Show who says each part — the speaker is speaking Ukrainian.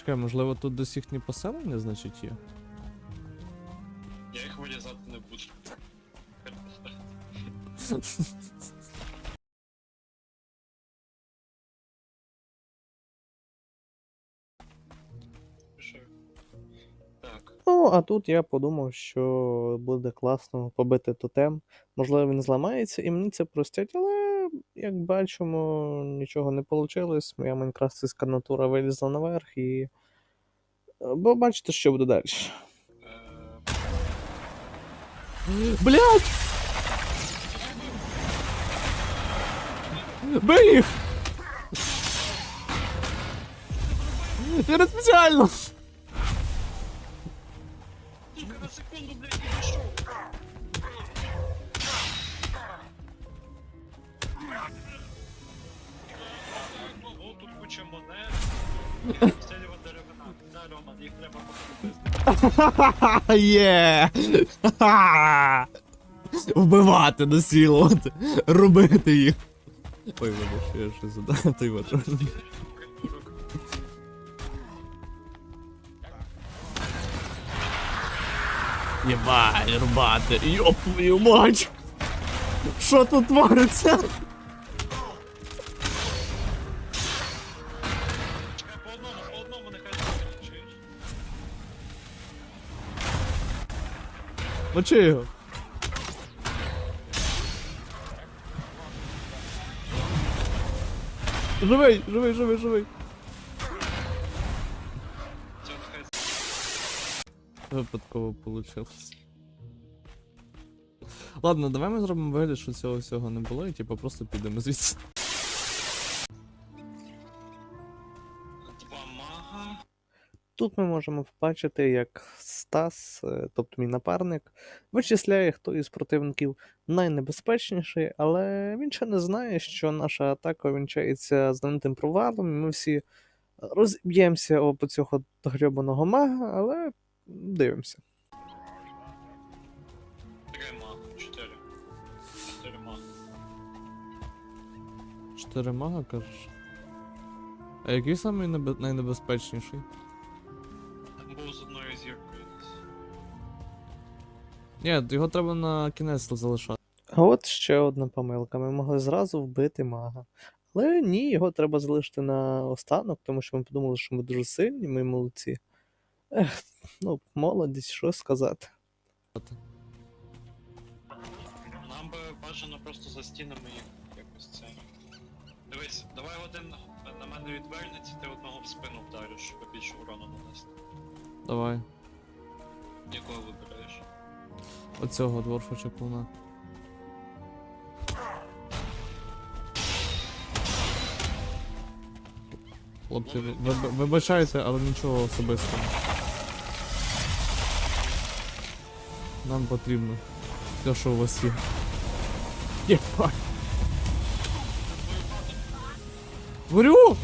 Speaker 1: Чекай, можливо, тут десь їхні поселення, значить, є?
Speaker 2: Я їх вирізати не буду. Пішов. Так.
Speaker 3: Ну, а тут я подумав, що буде класно побити тотем. Можливо, він зламається, і мені це простять, але як бачимо, нічого не вийшло. Моя майнкрафтська натура вилізла наверх і. е, Бо бачите, що буде далі.
Speaker 1: Блять! Бий їх! Я не спеціально!
Speaker 2: Тільки на секунду, блядь,
Speaker 1: Є! Вбивати, насилувати, робити їх. Ой, вибач, я щось задав, вот.
Speaker 2: Придурок.
Speaker 1: Єбай, рубати, йоп твою мать! Що тут твориться? Мочи його. Живий, живий, живий, живий. Випадково получилось. Ладно, давай ми зробимо вигляд, що цього всього не було, і типу просто підемо звідси.
Speaker 2: Два мага.
Speaker 3: Тут ми можемо побачити, як Стас, е, тобто мій напарник, вичисляє, хто із противників найнебезпечніший, але він ще не знає, що наша атака вінчається знаменитим провалом, і ми всі розіб'ємося об цього грьобаного мага, але дивимося.
Speaker 2: Чотири мага,
Speaker 1: кажеш? А який самий найнебезпечніший? Ні, його треба на кінець залишати.
Speaker 3: А от ще одна помилка. Ми могли зразу вбити мага. Але ні, його треба залишити на останок, тому що ми подумали, що ми дуже сильні, ми молодці. Ех, ну, молодість, що сказати.
Speaker 2: Нам би бажано просто за стінами їх якось це. Дивись, давай один на мене відвернеться, ти одного в спину вдариш, щоб більше урону нанести.
Speaker 1: Давай.
Speaker 2: Якого вибираєш?
Speaker 1: Оцього дворфа чаклуна. Хлопці, ви- ви- вибачайте, але нічого особистого. Нам потрібно. Те, що у вас є.
Speaker 2: Мені куди?